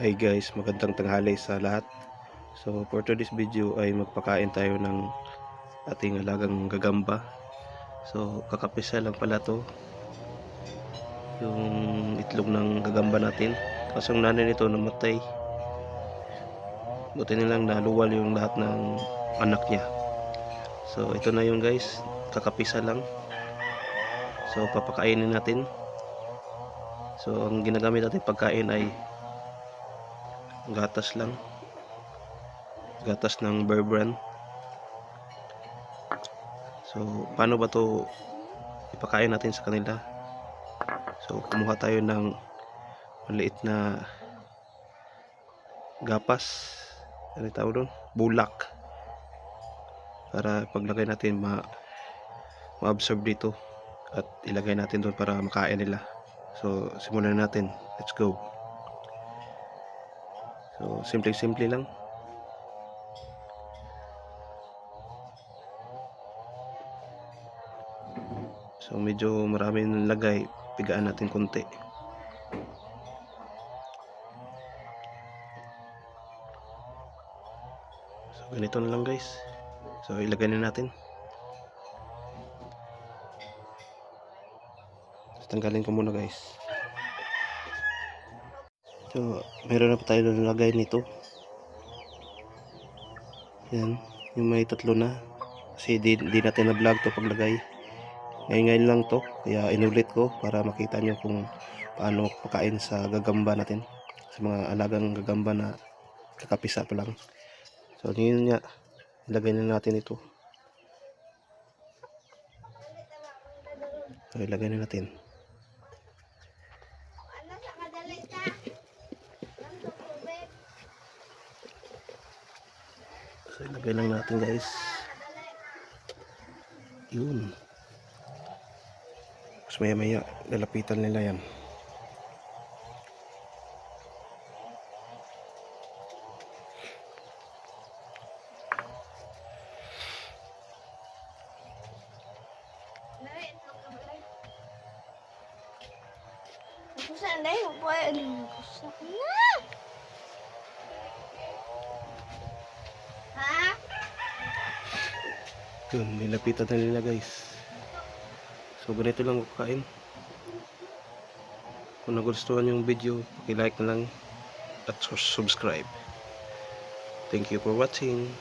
Hi guys, magandang tanghali sa lahat. So for today's video ay magpakain tayo ng ating alagang gagamba. So kakapisa lang pala to yung itlog ng gagamba natin. Kasi yung nanay nito namatay. Buti nilang naluwal yung lahat ng anak niya. So ito na yung guys, kakapisa lang. So papakainin natin. So ang ginagamit natin pagkain ay gatas lang. Gatas ng bear so paano ba to ipakain natin sa kanila? So kumuha tayo ng maliit na gapas. Ano tawag doon? bulak. Para paglagay natin ma ma-absorb dito. At ilagay natin doon para makain nila. So simulan natin. Let's go simple-simple lang. So, medyo marami ng lagay. Pigaan natin konti. So, ganito na lang guys. So, ilagay na natin. So, tanggalin ko muna guys. So, meron na pa tayo nalagay nito. Yan, yung may tatlo na. Kasi di, di natin na-vlog to paglagay. Ngayon ngayon lang to, kaya inulit ko para makita nyo kung paano pakain sa gagamba natin. Sa mga alagang gagamba na kakapisa pa lang. So, yun nga, ilagay na natin ito. So, ilagay na natin. Ano sa kadali ka? Ang tubig. So, ilagay lang natin guys. Yun. Tapos maya maya, lalapitan nila yan. Itlog na balay. Ako saan dahil? Ako ay alimkusak na. Ha? Yun, nilapitan na nila guys. So, ganito lang ako kain. Kung nagustuhan yung video, like na lang at subscribe. Thank you for watching.